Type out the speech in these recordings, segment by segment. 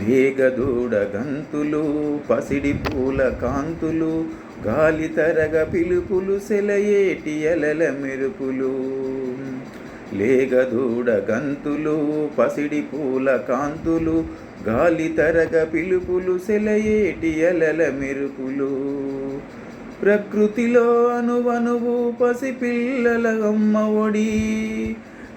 లేగదూడ గంతులు పసిడి పూల కాంతులు గాలి తరగ పిలుపులు సెలయేటి అలల మెరుపులు. లేగదూడ గంతులు పసిడి పూల కాంతులు గాలి తరగ పిలుపులు సెలయేటి అలల మెరుపులు. ప్రకృతిలో అనువనువు పసిపిల్లల అమ్మ ఒడి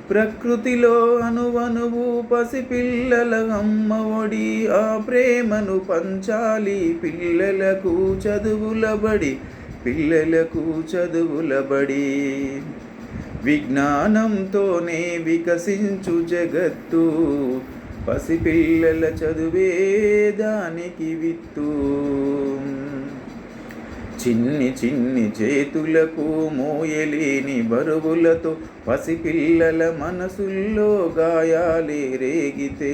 ప్రకృతిలో అనువనువు పసిపిల్లల అమ్మ ఒడి ఆ ప్రేమను పంచాలి పిల్లలకు చదువుల బడి పిల్లలకు చదువుల బడి విజ్ఞానంతోనే వికసించు జగత్తు పసిపిల్లల చదువే దానికి విత్తు. చిన్ని చిన్ని చేతులకు మోయలేని బరువులతో పసిపిల్లల మనసుల్లో గాయాలే రేగితే.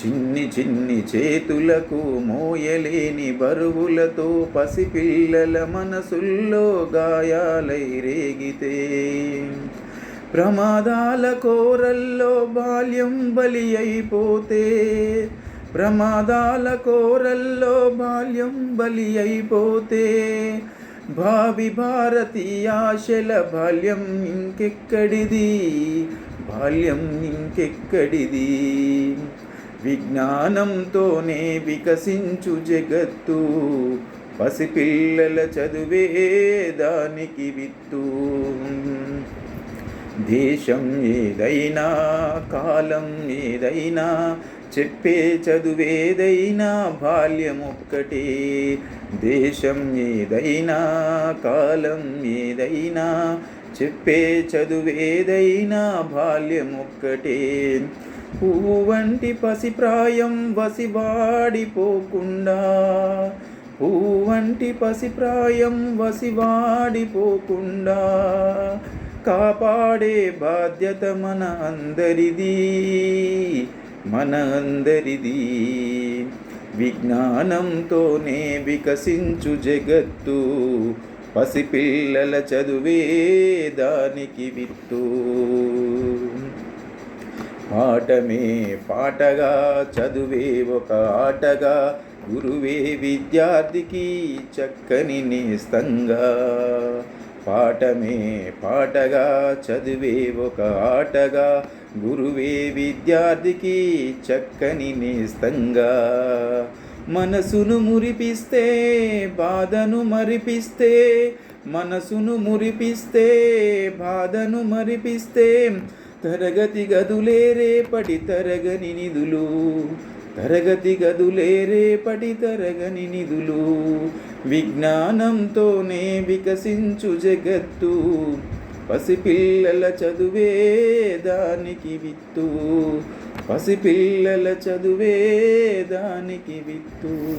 చిన్ని చిన్ని చేతులకు మోయలేని బరువులతో పసిపిల్లల మనసుల్లో గాయాలై రేగితే. ప్రమాదాల కోరల్లో బాల్యం బలి అయిపోతే ప్రమాదాల కోరల్లో బాల్యం బలి అయిపోతే భావి భారతీయ ఆశల బాల్యం ఇంకెక్కడిది? బాల్యం ఇంకెక్కడిది? విజ్ఞానంతోనే వికసించు జగత్తు పసిపిల్లల చదువే దానికి విత్తు. దేశం ఏదైనా కాలం ఏదైనా చెప్పే చదువేదైనా బాల్యం ఒక్కటే. దేశం ఏదైనా కాలం ఏదైనా చెప్పే చదువేదైనా బాల్యం ఒక్కటే. పువ్వు వంటి పసిప్రాయం వసివాడిపోకుండా పువ్వు వంటి పసిప్రాయం వసివాడిపోకుండా కాపాడే బాధ్యత మన అందరిది. మన అందరిది. విజ్ఞానంతోనే వికసించు జగత్తు. పసిపిల్లల చదువే దానికి విత్తు. పాఠమే పాటగా చదువే ఒక ఆటగా. గురువే విద్యార్థికి చక్కని నేస్తంగా. పాఠమే పాటగా చదివే ఒక ఆటగా గురువే విద్యార్థికి చక్కని నేస్తంగా. మనసును మురిపిస్తే బాధను మరిపిస్తే మనసును మురిపిస్తే బాధను మరిపిస్తే తరగతి గదులే రేపటి తరగని నిధులు. తరగతి గదులే రేపటి తరగని నిధులు. విజ్ఞానంతోనే వికసించు జగత్తు. పసిపిల్లల చదువే దానికి విత్తు. పసిపిల్లల చదువే దానికి విత్తు.